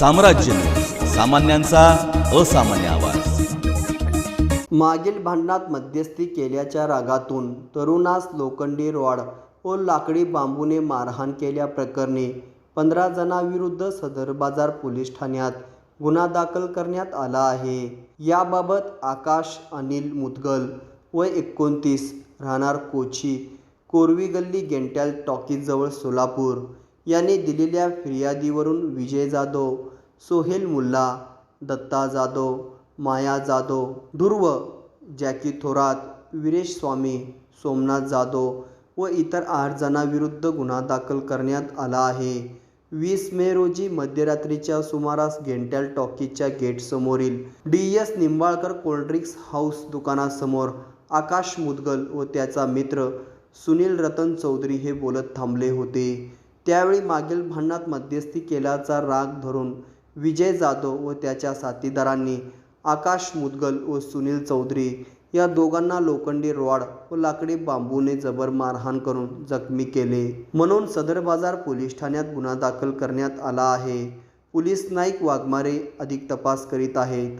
साम्राज्य. सामान्यांचा असामान्य आवाज. मागील भांडणात मध्यस्थी केल्याच्या रागातून तरुणास लोखंडी रॉड व लाकडी बांबूने मारहाण केल्याप्रकरणी पंधरा जणांविरुद्ध सदर बाजार पोलीस ठाण्यात गुन्हा दाखल करण्यात आला आहे. याबाबत आकाश अनिल मुदगल व एकोणतीस राहणार कोची कोरवी गल्ली गेंट्याल टॉकीजवळ सोलापूर यांनी दिलेल्या फिर्यादीवरून विजय जाधव सोहेल मुल्ला दत्ता जाधव माया जाधव ध्रुव जॅकी थोरात विरेश स्वामी सोमनाथ जाधव व इतर आठ जणांविरुद्ध गुन्हा दाखल करण्यात आला आहे. वीस मे रोजी मध्यरात्रीच्या सुमारास गेंट्याल टॉकीजच्या गेटसमोरील D S Nimbalkar cold drinks house दुकानासमोर आकाश मुदगल व त्याचा मित्र सुनील रतन चौधरी हे बोलत थांबले होते. त्यावेळी मागील भांडणात मध्यस्थी केल्याचा राग धरून विजय जाधव व त्याच्या साथीदारांनी आकाश मुदगल व सुनील चौधरी या दोघांना लोखंडी रॉड व लाकडी बांबूने जबर मारहाण करून जखमी केले. म्हणून सदर बाजार पोलीस ठाण्यात गुन्हा दाखल करण्यात आला आहे. पोलीस नाईक वाघमारे अधिक तपास करीत आहेत.